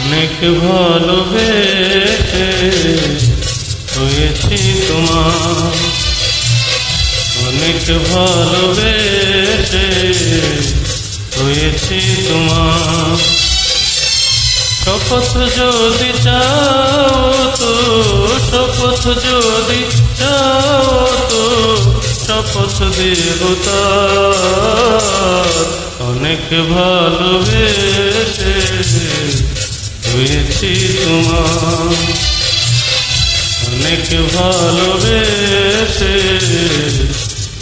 অনেক ভালোবেসে হয়েছি তোমার। অনেক ভালোবেসে হয়েছি তোমার। শপথ যদি চাও তো, শপথ যদি চাও তো, শপথ দেবতা। অনেক ভালোবেসে হয়েছি তোমার। অনেক ভালোবেসে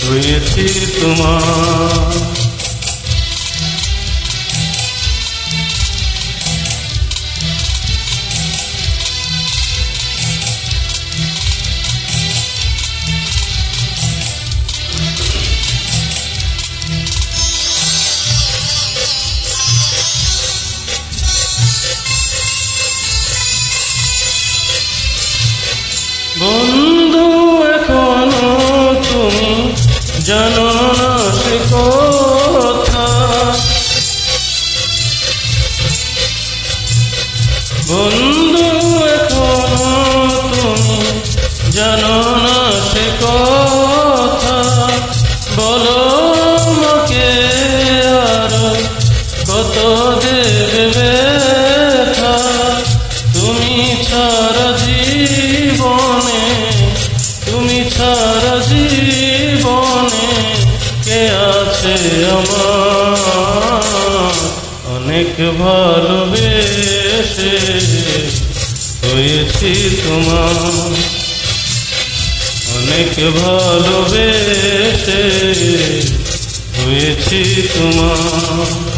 হয়েছি তোমার। বন্ধু এখনও তুমি জানো না সে কথা? বলো আমাকে আর কত দেবে তুমি ছাড়া জীবনে, তুমি ছাড়া জীবনে কে আছে আমার? অনেক ভালোবেসে হয়েছি তোমার অনেক ভালোবেসে হয়েছি তোমার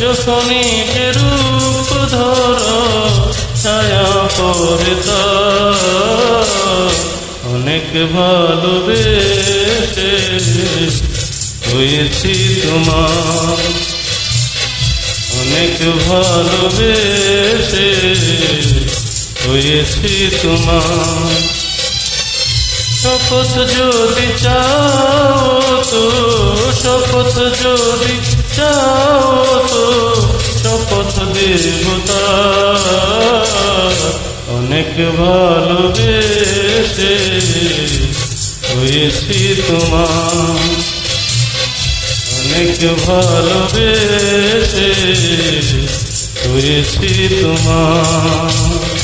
যখনই রূপ ধরো ছায়া পরে তার অনেক ভালোবেসে হয়েছি তোমার। অনেক ভালোবেসে হয়েছি তোমার। শপথ যদি চাও তো, শপথ যদি চাও দেবতা। অনেক ভালোবেসে হয়েছি তোমার অনেক ভালোবেসে হয়েছি তোমার